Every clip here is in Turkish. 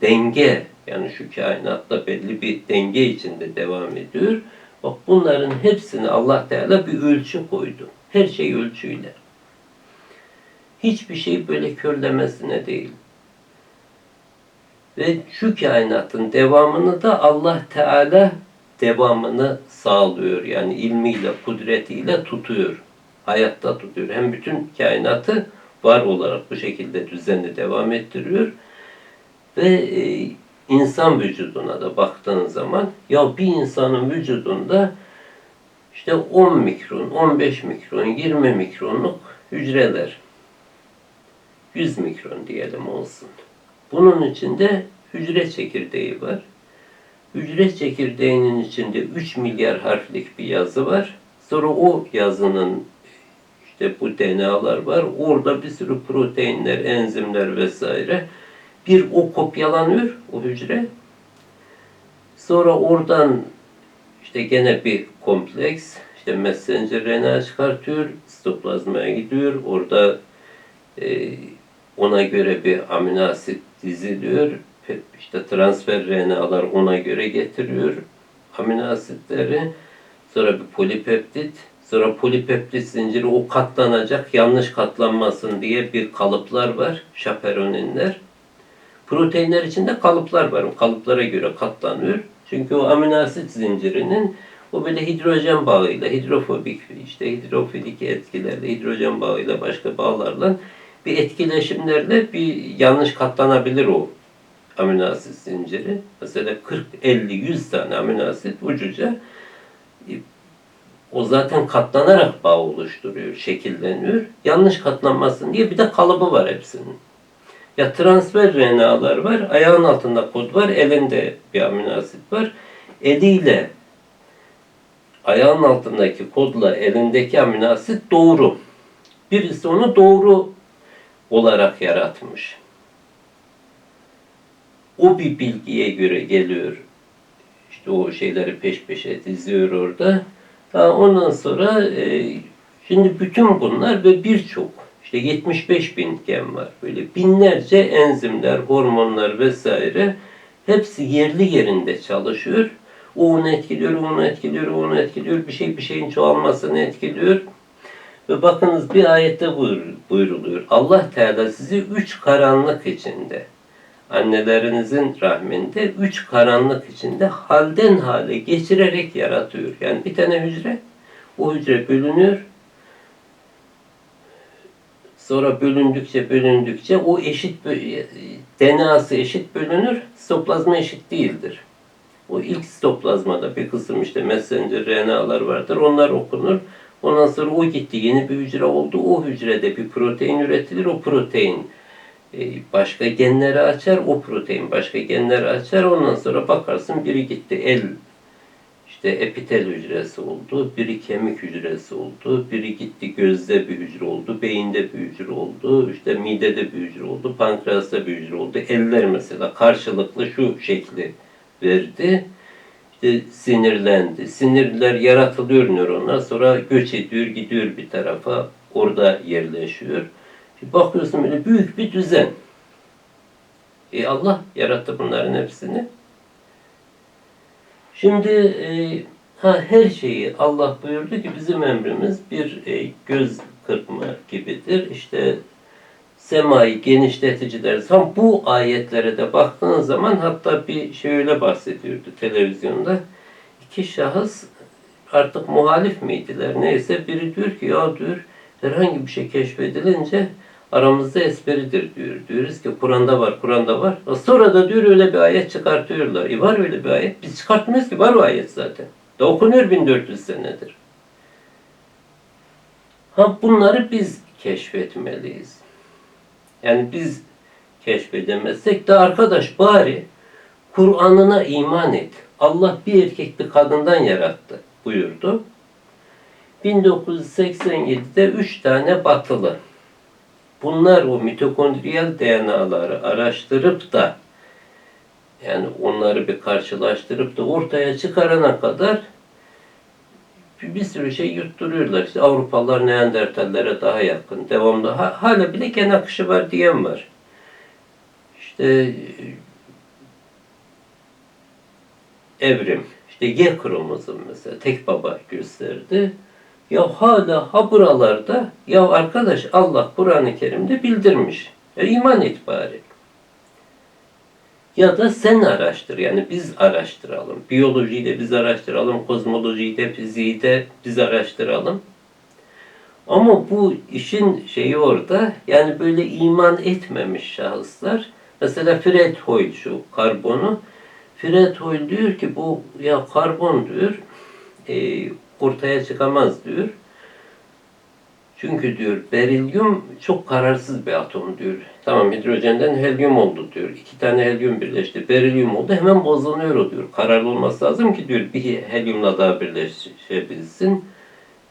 denge yani şu kainatta belli bir denge içinde devam ediyor. Bak bunların hepsini Allah Teala bir ölçü koydu. Her şey ölçüyle. Hiçbir şey böyle körlemesine değil. Ve şu kainatın devamını da Allah Teala devamını sağlıyor. Yani ilmiyle, kudretiyle tutuyor. Hayatta tutuyor. Hem bütün kainatı var olarak bu şekilde düzenli devam ettiriyor. Ve e, insan vücuduna da baktığın zaman ya bir insanın vücudunda işte 10 mikron, 15 mikron, 20 mikronluk hücreler 100 mikron diyelim olsun. Bunun içinde hücre çekirdeği var. Hücre çekirdeğinin içinde 3 milyar harflik bir yazı var. Sonra o yazının işte bu DNA'lar var. Orada bir sürü proteinler, enzimler vesaire. Bir o kopyalanıyor o hücre. Sonra oradan işte gene bir kompleks işte messenger RNA çıkartıyor, sitoplazmaya gidiyor. Orada e, ona göre bir amino asit diziliyor. İşte transfer RNA'lar ona göre getiriyor amino asitleri. Sonra bir polipeptit. Sonra polipeptit zinciri o katlanacak, yanlış katlanmasın diye bir kalıplar var, şaperoninler. Proteinler içinde kalıplar var. O kalıplara göre katlanıyor. Çünkü o amino asit zincirinin o böyle hidrojen bağıyla, hidrofobik, işte hidrofilik etkilerle, hidrojen bağıyla, başka bağlarla bir etkileşimlerle bir yanlış katlanabilir o amino asit zinciri. Mesela 40, 50, 100 tane amino asit ucuca e, o zaten katlanarak bağ oluşturuyor, şekilleniyor. Yanlış katlanmasın diye bir de kalıbı var hepsinin. Ya transfer RNA'lar var, ayağın altında kod var, elinde bir amino asit var. Eliyle ayağın altındaki kodla elindeki amino asit doğru. Birisi onu doğru olarak yaratmış. O bir bilgiye göre geliyor. İşte o şeyleri peş peşe diziyor orada. Ha, ondan sonra e, şimdi bütün bunlar ve birçok işte 75 bin gen var. Böyle binlerce enzimler, hormonlar vesaire hepsi yerli yerinde çalışıyor. O onu etkiliyor, onu etkiliyor, onu etkiliyor. Bir şey bir şeyin çoğalmasını etkiliyor. Ve bakınız bir ayette buyruluyor. Allah Teala sizi üç karanlık içinde, annelerinizin rahminde üç karanlık içinde halden hale geçirerek yaratıyor. Yani bir tane hücre, o hücre bölünüyor. Sonra bölündükçe bölündükçe o eşit bö- DNA'sı eşit bölünür, sitoplazma eşit değildir. O ilk sitoplazmada bir kısım işte messenger RNA'lar vardır. Onlar okunur. Ondan sonra o gitti yeni bir hücre oldu. O hücrede bir protein üretilir. O protein e, başka genleri açar. O protein başka genleri açar. Ondan sonra bakarsın biri gitti el işte epitel hücresi oldu, biri kemik hücresi oldu, biri gitti gözde bir hücre oldu, beyinde bir hücre oldu, işte midede bir hücre oldu, pankreasta bir hücre oldu. Eller mesela karşılıklı şu şekli verdi. İşte sinirlendi. Sinirler yaratılıyor nöronlar. Sonra göç ediyor, gidiyor bir tarafa. Orada yerleşiyor. Şimdi bakıyorsun böyle büyük bir düzen. E Allah yarattı bunların hepsini. Şimdi e, ha her şeyi Allah buyurdu ki bizim emrimiz bir e, göz kırpma gibidir. İşte semayı genişleticiler. Tam bu ayetlere de baktığın zaman hatta bir şey öyle bahsediyordu televizyonda. İki şahıs artık muhalif miydiler neyse biri diyor ki ya diyor herhangi bir şey keşfedilince aramızda espridir diyor. Diyoruz ki Kur'an'da var, Kur'an'da var. Sonra da diyor öyle bir ayet çıkartıyorlar. E var öyle bir ayet. Biz çıkartmıyoruz ki var o ayet zaten. Da okunuyor 1400 senedir. Ha bunları biz keşfetmeliyiz. Yani biz keşfedemezsek de arkadaş bari Kur'an'ına iman et. Allah bir erkek bir kadından yarattı buyurdu. 1987'de üç tane batılı. Bunlar o mitokondriyal DNA'ları araştırıp da yani onları bir karşılaştırıp da ortaya çıkarana kadar bir sürü şey yutturuyorlar. İşte Avrupalılar Neandertallere daha yakın. Devamlı ha- hala bile gen akışı var diyen var. İşte evrim. İşte Y kromozom mesela tek baba gösterdi. Ya hala ha buralarda ya arkadaş Allah Kur'an-ı Kerim'de bildirmiş. E, iman et bari. Ya da sen araştır yani biz araştıralım. Biyolojiyi de biz araştıralım, kozmolojiyi de, fiziği de biz araştıralım. Ama bu işin şeyi orada yani böyle iman etmemiş şahıslar mesela Fred Hoyle şu karbonu Fred Hoyle diyor ki bu ya karbon diyor e, ortaya çıkamaz diyor. Çünkü diyor berilyum çok kararsız bir atom diyor. Tamam hidrojenden helyum oldu diyor. İki tane helyum birleşti. Berilyum oldu. Hemen bozuluyor o diyor. Kararlı olması lazım ki diyor bir helyumla daha birleşebilsin.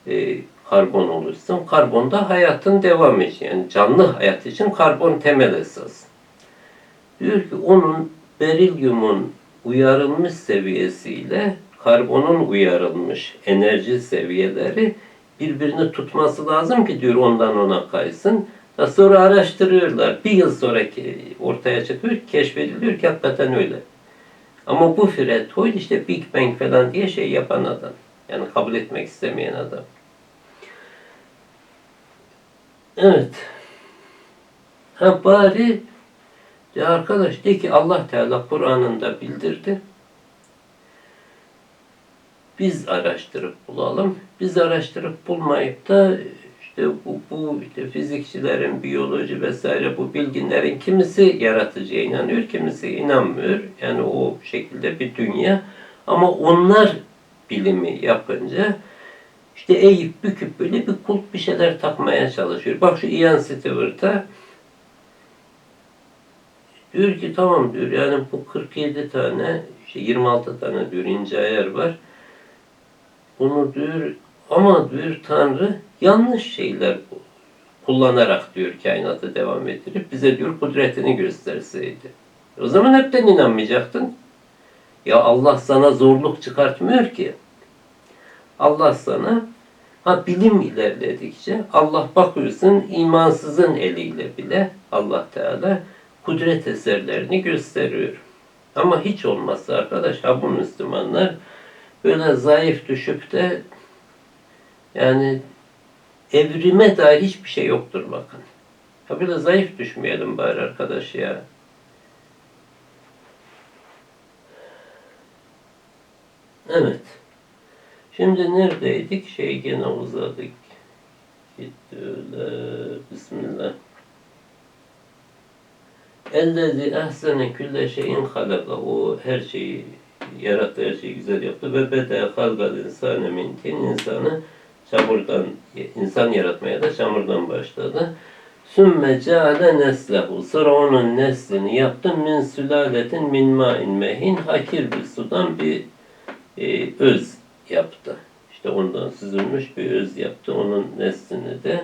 E, karbon oluşsun. Karbon da hayatın devamı için. Yani canlı hayat için karbon temel esas. Diyor ki onun berilyumun uyarılmış seviyesiyle karbonun uyarılmış enerji seviyeleri birbirini tutması lazım ki diyor ondan ona kaysın. Da sonra araştırıyorlar. Bir yıl sonraki ortaya çıkıyor, keşfediliyor ki hakikaten öyle. Ama bu Fred Hoyle işte Big Bang falan diye şey yapan adam. Yani kabul etmek istemeyen adam. Evet. Ha bari ya arkadaş de ki Allah Teala Kur'an'ında bildirdi. Biz araştırıp bulalım. Biz araştırıp bulmayıp da işte bu, bu işte fizikçilerin, biyoloji vesaire bu bilginlerin kimisi yaratıcıya inanıyor, kimisi inanmıyor. Yani o şekilde bir dünya. Ama onlar bilimi yapınca işte eğip büküp böyle bir kulp bir şeyler takmaya çalışıyor. Bak şu Ian Stewart'a diyor ki tamam diyor yani bu 47 tane işte 26 tane diyor ince ayar var. Bunu diyor ama diyor Tanrı yanlış şeyler kullanarak diyor kainatı devam ettirip bize diyor kudretini gösterseydi. O zaman hepten inanmayacaktın. Ya Allah sana zorluk çıkartmıyor ki. Allah sana ha bilim ilerledikçe Allah bakıyorsun imansızın eliyle bile Allah Teala kudret eserlerini gösteriyor. Ama hiç olmazsa arkadaş ha bu Müslümanlar böyle zayıf düşüp de yani evrime dair hiçbir şey yoktur bakın. Ha böyle zayıf düşmeyelim bari arkadaş ya. Evet. Şimdi neredeydik? Şey gene uzadık. Gitti öyle. Bismillah. Ellezi ehsene külle şeyin halaka. O her şeyi yarattı, her şeyi güzel yaptı. Ve bede halgal insane min tin. insanı çamurdan, insan yaratmaya da çamurdan başladı. Sümme ceale neslehu. Sonra onun neslini yaptı. Min sülaletin min ma'in mehin. Hakir bir sudan bir e, öz yaptı. İşte ondan süzülmüş bir öz yaptı. Onun neslini de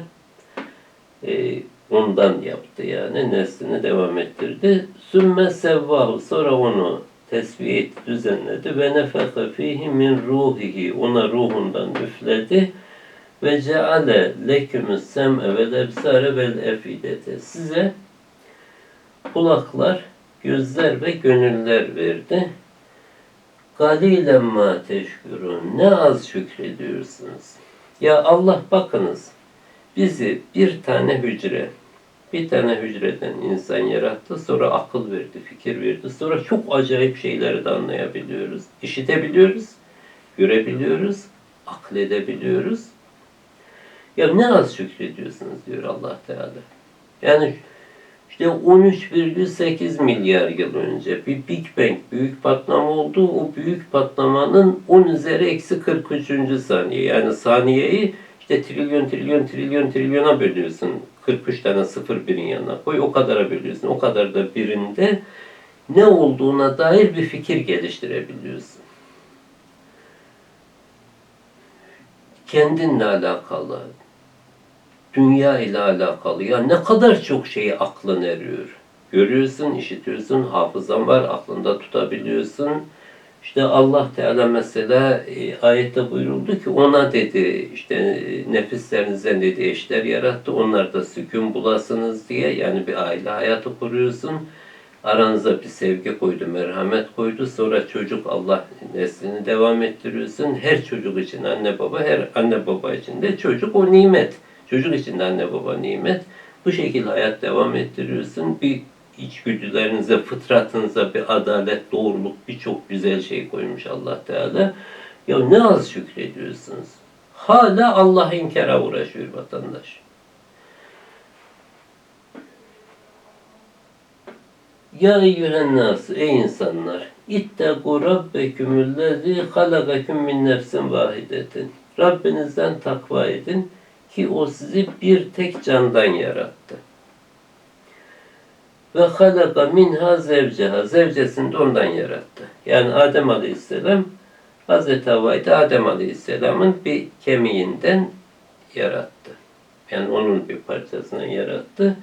e, ondan yaptı yani. Neslini devam ettirdi. Sümme sevvahu. Sonra onu tesbih etti, düzenledi. Ve nefeke fihi min ruhihi. Ona ruhundan üfledi. Ve ceale lekümüs sem'e vel ebsare vel efidete. Size kulaklar, gözler ve gönüller verdi. Galilen ma teşkurun. Ne az şükrediyorsunuz. Ya Allah bakınız. Bizi bir tane hücre, bir tane hücreden insan yarattı. Sonra akıl verdi, fikir verdi. Sonra çok acayip şeyleri de anlayabiliyoruz. İşitebiliyoruz, görebiliyoruz, akledebiliyoruz. Ya ne az şükrediyorsunuz diyor Allah Teala. Yani işte 13,8 milyar yıl önce bir Big Bang büyük patlama oldu. O büyük patlamanın 10 üzeri eksi 43. saniye. Yani saniyeyi işte trilyon trilyon trilyon trilyona bölüyorsun. 43 tane sıfır birin yanına koy. O kadara bölüyorsun. O kadar da birinde ne olduğuna dair bir fikir geliştirebiliyorsun. Kendinle alakalı, dünya ile alakalı. Ya ne kadar çok şeyi aklın eriyor. Görüyorsun, işitiyorsun, hafızan var, aklında tutabiliyorsun. İşte Allah Teala mesela e, ayette buyuruldu ki ona dedi işte nefislerinizden dedi eşler yarattı. Onlar da sükun bulasınız diye yani bir aile hayatı kuruyorsun. Aranıza bir sevgi koydu, merhamet koydu. Sonra çocuk Allah neslini devam ettiriyorsun. Her çocuk için anne baba, her anne baba için de çocuk o nimet. Çocuk için de anne baba nimet. Bu şekilde hayat devam ettiriyorsun. Bir içgüdülerinize, fıtratınıza bir adalet, doğruluk, birçok güzel şey koymuş Allah Teala. Ya ne az şükrediyorsunuz. Hala Allah inkara uğraşıyor vatandaş. Ya eyyühen nas, ey insanlar, ittegu rabbekümüllezî halakaküm min nefsin vahidetin. Rabbinizden takva edin ki o sizi bir tek candan yarattı. Ve halaka minha zevceha, zevcesini de ondan yarattı. Yani Adem Aleyhisselam, Hazreti Havva'yı da Adem Aleyhisselam'ın bir kemiğinden yarattı. Yani onun bir parçasından yarattı.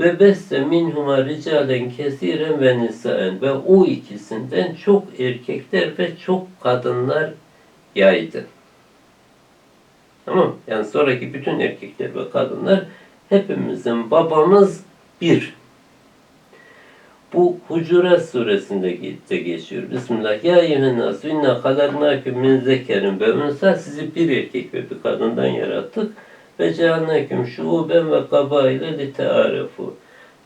Ve beste minhuma ricalen kesiren ve nisaen ve o ikisinden çok erkekler ve çok kadınlar yaydı. Tamam Yani sonraki bütün erkekler ve kadınlar hepimizin babamız bir. Bu Hucurat suresinde de geçiyor. Bismillah. Ya eyyühennasu inna halaknâküm min zekerin ve unsa sizi bir erkek ve bir kadından yarattık. Ve cealnâküm şuuben ve kabaile li teârefu.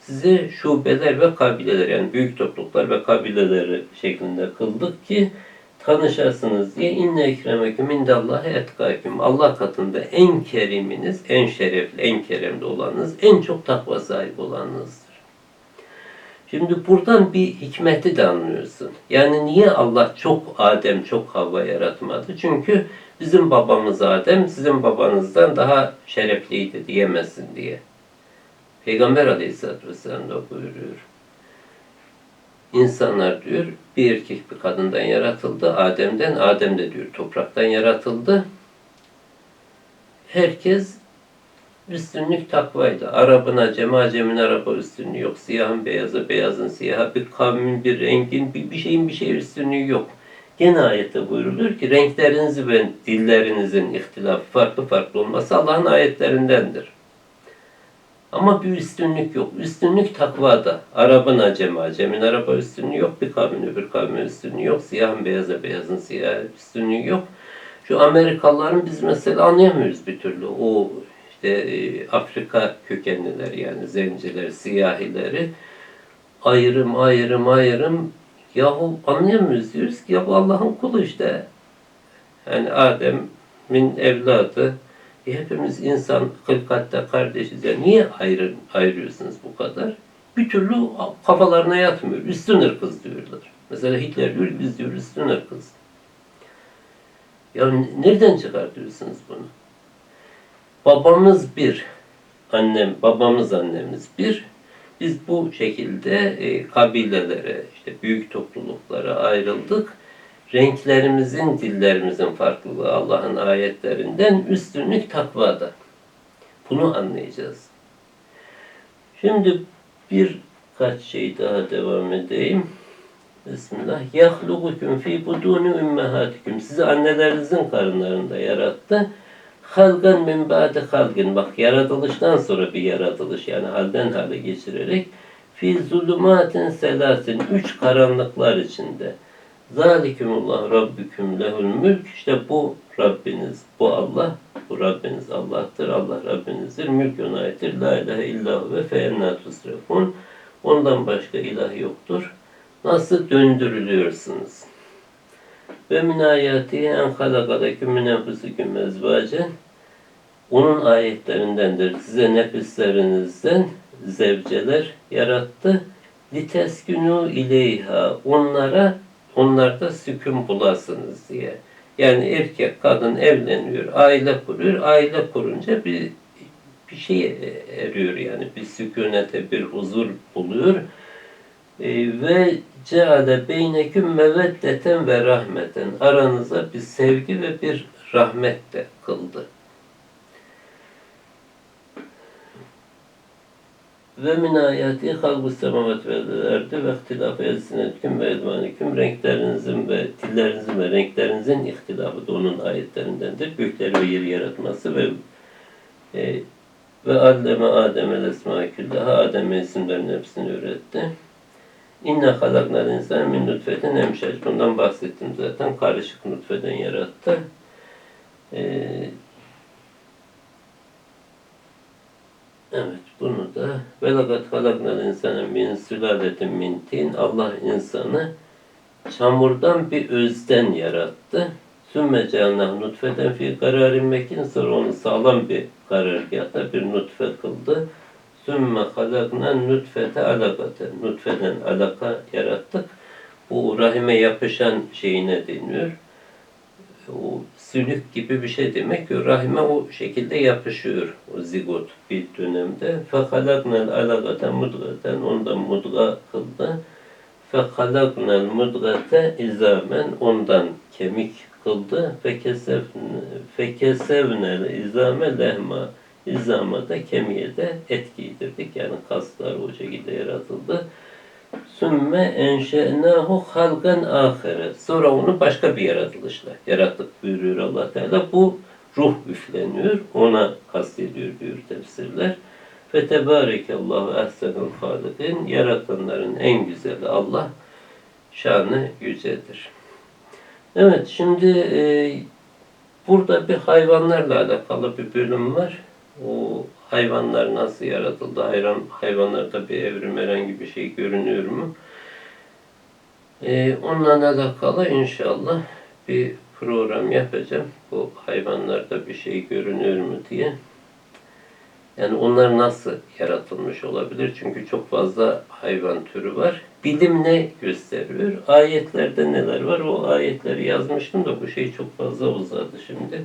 Sizi şubeler ve kabileler yani büyük topluluklar ve kabileleri şeklinde kıldık ki tanışasınız diye inne ekremeküm indallahi etkâküm. Allah katında en keriminiz, en şerefli, en keremli olanınız, en çok takva sahibi olanınızdır. Şimdi buradan bir hikmeti de anlıyorsun. Yani niye Allah çok Adem, çok Havva yaratmadı? Çünkü bizim babamız Adem, sizin babanızdan daha şerefliydi diyemezsin diye. Peygamber Aleyhisselatü Vesselam da buyuruyor. İnsanlar diyor bir erkek bir kadından yaratıldı. Adem'den, Adem de diyor topraktan yaratıldı. Herkes üstünlük takvaydı. Arabına, cemacemin araba üstünlüğü yok. Siyahın beyazı, beyazın siyahı, bir kavmin, bir rengin, bir, bir şeyin bir şey üstünlüğü yok. Gene ayette buyurulur ki renklerinizi ve dillerinizin ihtilafı farklı farklı olması Allah'ın ayetlerindendir. Ama bir üstünlük yok. Üstünlük takvada. Arabına cema, cemin araba üstünlüğü yok. Bir kavmin öbür kavmin üstünlüğü yok. Siyahın beyaza, beyazın siyah üstünlüğü yok. Şu Amerikalıların biz mesela anlayamıyoruz bir türlü. O işte e, Afrika kökenliler yani zenciler, siyahileri ayrım ayrım ayrım yahu anlayamıyoruz diyoruz ki ya bu Allah'ın kulu işte. Yani Adem'in evladı e hepimiz insan hılkatte kardeşiz ya niye ayrı, ayırıyorsunuz bu kadar? Bir türlü kafalarına yatmıyor. Üstün ırkız diyorlar. Mesela Hitler diyor biz diyor üstün ırkız. Ya nereden çıkartıyorsunuz bunu? Babamız bir, annem, babamız annemiz bir. Biz bu şekilde e, kabilelere, işte büyük topluluklara ayrıldık. Renklerimizin, dillerimizin farklılığı Allah'ın ayetlerinden üstünlük takvada. Bunu anlayacağız. Şimdi birkaç şey daha devam edeyim. Bismillah. Yahlukukum fi buduni ümmehatikum. Sizi annelerinizin karınlarında yarattı. Halgan min ba'de halgin. Bak yaratılıştan sonra bir yaratılış yani halden hale geçirerek fi zulumatin selasin. Üç karanlıklar içinde. Zalikumullah Rabbüküm lehul mülk. İşte bu Rabbiniz, bu Allah, bu Rabbiniz Allah'tır. Allah Rabbinizdir. Mülk ona aittir. La ilahe illahu ve fe enna tusrefun. Ondan başka ilah yoktur. Nasıl döndürülüyorsunuz? Ve min ayatihi en halakadeküm min enfusikum ezvacen. Onun ayetlerindendir. Size nefislerinizden zevceler yarattı. Liteskünü ileyha. Onlara onlarda sükun bulasınız diye. Yani erkek kadın evleniyor, aile kuruyor. Aile kurunca bir bir şey eriyor yani bir sükunete, bir huzur buluyor. Ve ceale beyneküm meveddeten ve rahmeten. Aranıza bir sevgi ve bir rahmet de kıldı. Ve min ayati halbu semavat ve erdi ve ihtilafı elsinetüküm ve edvaniküm renklerinizin ve dillerinizin ve renklerinizin ihtilafı da onun ayetlerindendir. Gökleri ve yeri yaratması ve e, ve alleme Adem'e lesma küllaha Adem'e isimlerin hepsini öğretti. İnne halaknal insan min nutfetin emşac. Bundan bahsettim zaten. Karışık nutfeden yarattı. Ee, evet bunu da ve lakat halaknal insane min sülaletin min tin. Allah insanı çamurdan bir özden yarattı. Sümme cealnah nutfeden fi kararin mekin. Sonra onu sağlam bir karargahta bir nutfe kıldı. Sümme halakna nutfete alakate. Nutfeden alaka yarattık. Bu rahime yapışan şeyine deniyor. O sülük gibi bir şey demek. ki Rahime o şekilde yapışıyor. O zigot bir dönemde. Fehalaknel alakate mudgaten. Ondan mudga kıldı. Fehalaknel mudgate izamen. Ondan kemik kıldı. Fekesevnel izame lehma. İzama da kemiğe de et giydirdik. Yani kaslar o şekilde yaratıldı. Sümme enşe'nahu halgan ahire. Sonra onu başka bir yaratılışla yarattık buyuruyor allah Teala. Bu ruh üfleniyor. Ona kastediyor diyor tefsirler. Ve tebarekallahu ehsenul halikin. Yaratanların en güzeli Allah. Şanı yücedir. Evet şimdi e, burada bir hayvanlarla alakalı bir bölüm var. O hayvanlar nasıl yaratıldı? Hayvan, hayvanlarda bir evrim herhangi bir şey görünüyor mu? Ee, onunla alakalı inşallah bir program yapacağım. Bu hayvanlarda bir şey görünüyor mu diye. Yani onlar nasıl yaratılmış olabilir? Çünkü çok fazla hayvan türü var. Bilim ne gösteriyor? Ayetlerde neler var? O ayetleri yazmıştım da bu şey çok fazla uzadı şimdi.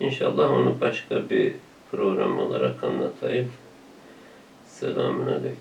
İnşallah onu başka bir program olarak anlatayım. Selamun Aleyküm.